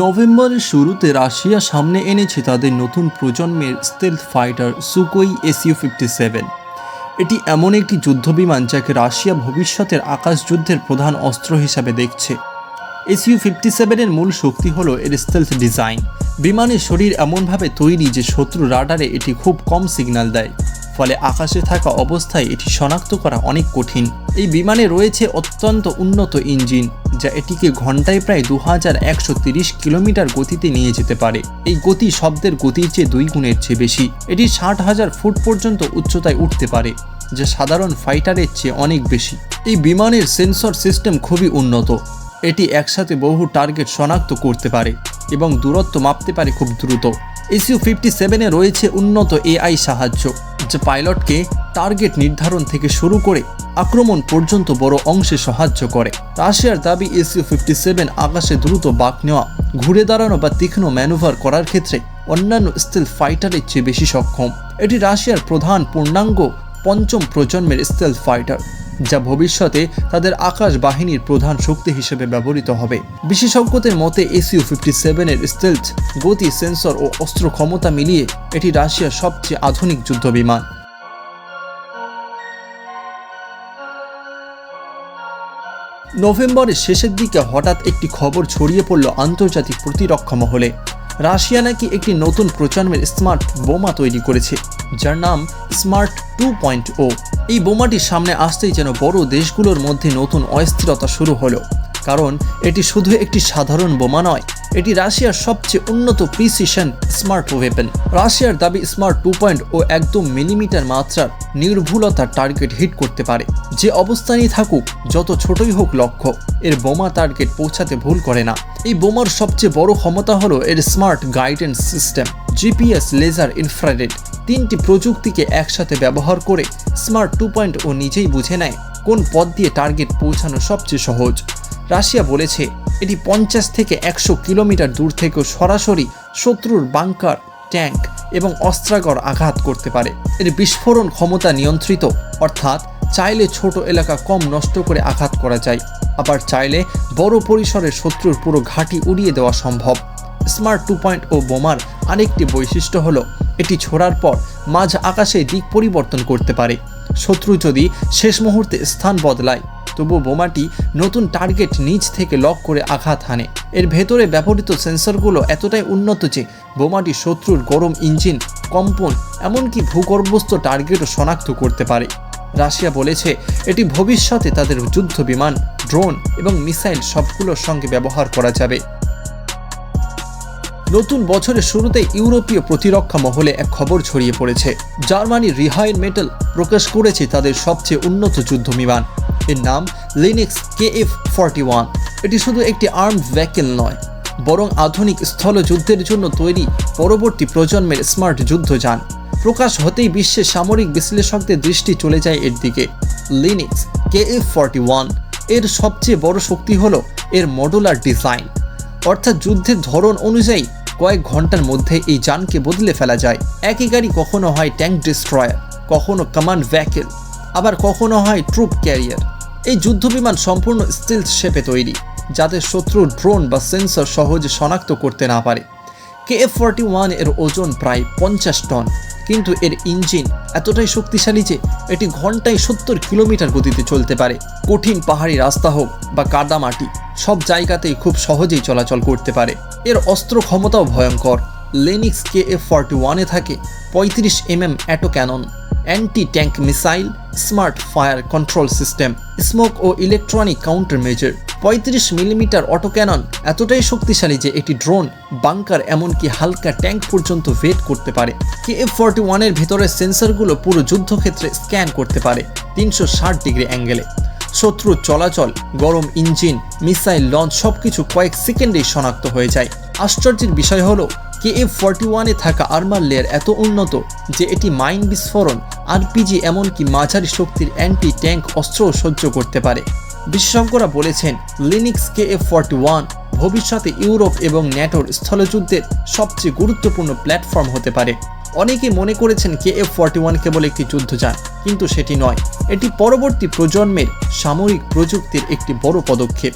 নভেম্বরের শুরুতে রাশিয়া সামনে এনেছে তাদের নতুন প্রজন্মের stealth fighter Sukhoi SU fifty seven এটি এমন একটি যুদ্ধবিমান যাকে রাশিয়া ভবিষ্যতের আকাশ যুদ্ধের প্রধান অস্ত্র হিসাবে দেখছে। এসইউ ফিফটি সেভেনের মূল শক্তি হল এর স্টেলথ ডিজাইন বিমানের শরীর এমনভাবে তৈরি যে শত্রু রাডারে এটি খুব কম সিগন্যাল দেয়। ফলে আকাশে থাকা অবস্থায় এটি শনাক্ত করা অনেক কঠিন। এই বিমানে রয়েছে অত্যন্ত উন্নত ইঞ্জিন, যা এটিকে ঘন্টায় প্রায় দু কিলোমিটার গতিতে নিয়ে যেতে পারে। এই গতি শব্দের গতির চেয়ে দুই গুণের চেয়ে বেশি। এটি ষাট হাজার ফুট পর্যন্ত উচ্চতায় উঠতে পারে, যা সাধারণ ফাইটারের চেয়ে অনেক বেশি। এই বিমানের সেন্সর সিস্টেম খুবই উন্নত। এটি একসাথে বহু টার্গেট শনাক্ত করতে পারে এবং দূরত্ব মাপতে পারে খুব দ্রুত। এসইউ ফিফটি সেভেনে রয়েছে উন্নত এআই সাহায্য, যা পাইলটকে টার্গেট নির্ধারণ থেকে শুরু করে আক্রমণ পর্যন্ত বড় অংশে সাহায্য করে। রাশিয়ার দাবি, এসইউ ফিফটি সেভেন আকাশে দ্রুত বাক নেওয়া, ঘুরে দাঁড়ানো বা তীক্ষ্ণ ম্যানুভার করার ক্ষেত্রে অন্যান্য স্টেল ফাইটারের চেয়ে বেশি সক্ষম। এটি রাশিয়ার প্রধান পূর্ণাঙ্গ পঞ্চম প্রজন্মের স্টেল ফাইটার। যা ভবিষ্যতে তাদের আকাশ বাহিনীর প্রধান শক্তি হিসেবে ব্যবহৃত হবে। বিশেষজ্ঞদের মতে এসইউ ফিফটি সেভেনের স্টেলথ গতি সেন্সর ও অস্ত্র ক্ষমতা মিলিয়ে এটি রাশিয়ার সবচেয়ে আধুনিক যুদ্ধ বিমান। নভেম্বরের শেষের দিকে হঠাৎ একটি খবর ছড়িয়ে পড়ল আন্তর্জাতিক প্রতিরক্ষা মহলে। রাশিয়া নাকি একটি নতুন প্রজন্মের স্মার্ট বোমা তৈরি করেছে, যার নাম স্মার্ট টু পয়েন্ট ও। এই বোমাটির সামনে আসতেই যেন বড় দেশগুলোর মধ্যে নতুন অস্থিরতা শুরু হলো, কারণ এটি শুধু একটি সাধারণ বোমা নয় এটি রাশিয়ার সবচেয়ে উন্নত প্রিসিশন স্মার্ট ওয়েপেন। রাশিয়ার দাবি স্মার্ট টু পয়েন্ট ও একদম মিলিমিটার মাত্রার নির্ভুলতার টার্গেট হিট করতে পারে। যে অবস্থানেই থাকুক, যত ছোটই হোক লক্ষ্য, এর বোমা টার্গেট পৌঁছাতে ভুল করে না। এই বোমার সবচেয়ে বড় ক্ষমতা হলো এর smart guidance system, GPS laser infrared. তিনটি প্রযুক্তিকে একসাথে ব্যবহার করে স্মার্ট টু পয়েন্ট ও নিজেই বুঝে নেয় কোন পথ দিয়ে টার্গেট পৌঁছানো সবচেয়ে সহজ। রাশিয়া বলেছে এটি পঞ্চাশ থেকে একশো কিলোমিটার দূর থেকেও সরাসরি শত্রুর বাংকার, ট্যাঙ্ক এবং অস্ত্রাগর আঘাত করতে পারে। এর বিস্ফোরণ ক্ষমতা নিয়ন্ত্রিত, অর্থাৎ চাইলে ছোট এলাকা কম নষ্ট করে আঘাত করা যায়। আবার চাইলে বড় পরিসরে শত্রুর পুরো ঘাঁটি উড়িয়ে দেওয়া সম্ভব। স্মার্ট টু পয়েন্ট ও বোমার আরেকটি বৈশিষ্ট্য হল, এটি ছোড়ার পর মাঝ আকাশে দিক পরিবর্তন করতে পারে। শত্রু যদি শেষ মুহূর্তে স্থান বদলায় তবু বোমাটি নতুন টার্গেট নিচ থেকে লক করে আঘাত হানে। এর ভেতরে ব্যবহৃত সেন্সরগুলো এতটাই উন্নত যে বোমাটি শত্রুর গরম ইঞ্জিন, কম্পন, এমনকি ভূগর্ভস্থ টার্গেটও শনাক্ত করতে পারে। রাশিয়া বলেছে, এটি ভবিষ্যতে তাদের যুদ্ধ বিমান ড্রোন এবং মিসাইল সবগুলোর সঙ্গে ব্যবহার করা যাবে। নতুন বছরের শুরুতে ইউরোপীয় প্রতিরক্ষা মহলে এক খবর ছড়িয়ে পড়েছে। জার্মানি রিহাইন মেটাল প্রকাশ করেছে তাদের সবচেয়ে উন্নত যুদ্ধ বিমান। এর নাম Lynx K F forty one এটি শুধু একটি আর্মড ভ্যাকেল নয়, বরং আধুনিক স্থলযুদ্ধের জন্য তৈরি পরবর্তী প্রজন্মের স্মার্ট যুদ্ধযান প্রকাশ হতেই বিশ্বের সামরিক বিশ্লেষকদের দৃষ্টি চলে যায় এর দিকে। লিনিক্স কে এফ ফর্টি ওয়ানের সবচেয়ে বড় শক্তি হলো এর মডুলার ডিজাইন অর্থাৎ যুদ্ধের ধরন অনুযায়ী কয়েক ঘণ্টার মধ্যে এই যানকে বদলে ফেলা যায়। একই গাড়ি কখনো হয় ট্যাঙ্ক ডিস্ট্রয়ার, কখনো কমান্ড ভ্যাকেল আবার কখনো হয় ট্রুপ ক্যারিয়ার এই যুদ্ধবিমান সম্পূর্ণ স্টিল শেপে তৈরি, যাতে শত্রুর ড্রোন বা সেন্সর সহজে শনাক্ত করতে না পারে। কে এফ ফর্টি ওয়ানের ওজন প্রায় পঞ্চাশ টন, কিন্তু এর ইঞ্জিন এতটাই শক্তিশালী যে এটি ঘন্টায় সত্তর কিলোমিটার গতিতে চলতে পারে। কঠিন পাহাড়ি রাস্তা হোক বা কাদামাটি সব জায়গাতেই খুব সহজেই চলাচল করতে পারে। এর অস্ত্র ক্ষমতাও ভয়ঙ্কর। লেনিক্স কে এফ ফর্টি ওয়ানে থাকে পঁয়ত্রিশ M M auto cannon anti tank missile smart fire control system smoke ও ইলেকট্রনিক কাউন্টার মেজার পঁয়ত্রিশ মিলিমিটার অটো ক্যানন এতটাই শক্তিশালী যে এটি ড্রোন বাংকার এমনকি হালকা ট্যাঙ্ক পর্যন্ত ভেট করতে পারে। কে এফ ফর্টি ওয়ানের ভেতরের সেন্সরগুলো পুরো যুদ্ধক্ষেত্রে স্ক্যান করতে পারে তিনশো ষাট ডিগ্রি অ্যাঙ্গেলে শত্রুর চলাচল, গরম ইঞ্জিন, মিসাইল লঞ্চ সবকিছু কয়েক সেকেন্ডেই শনাক্ত হয়ে যায়। আশ্চর্যের বিষয় হলো কে এফ ফর্টি ওয়ানে থাকা আর্মার লেয়ার এত উন্নত যে এটি মাইন বিস্ফোরণ, আরপিজি এমনকি মাঝারি শক্তির অ্যান্টি ট্যাঙ্ক অস্ত্রও সহ্য করতে পারে। বিশেষজ্ঞরা বলেছেন, Lynx K F forty one ভবিষ্যতে ইউরোপ এবং ন্যাটোর স্থলযুদ্ধের সবচেয়ে গুরুত্বপূর্ণ প্ল্যাটফর্ম হতে পারে। অনেকে মনে করেছেন কে এফ ফর্টি ওয়ান কেবল একটি যুদ্ধযান কিন্তু সেটি নয়। এটি পরবর্তী প্রজন্মের সামরিক প্রযুক্তির একটি বড় পদক্ষেপ।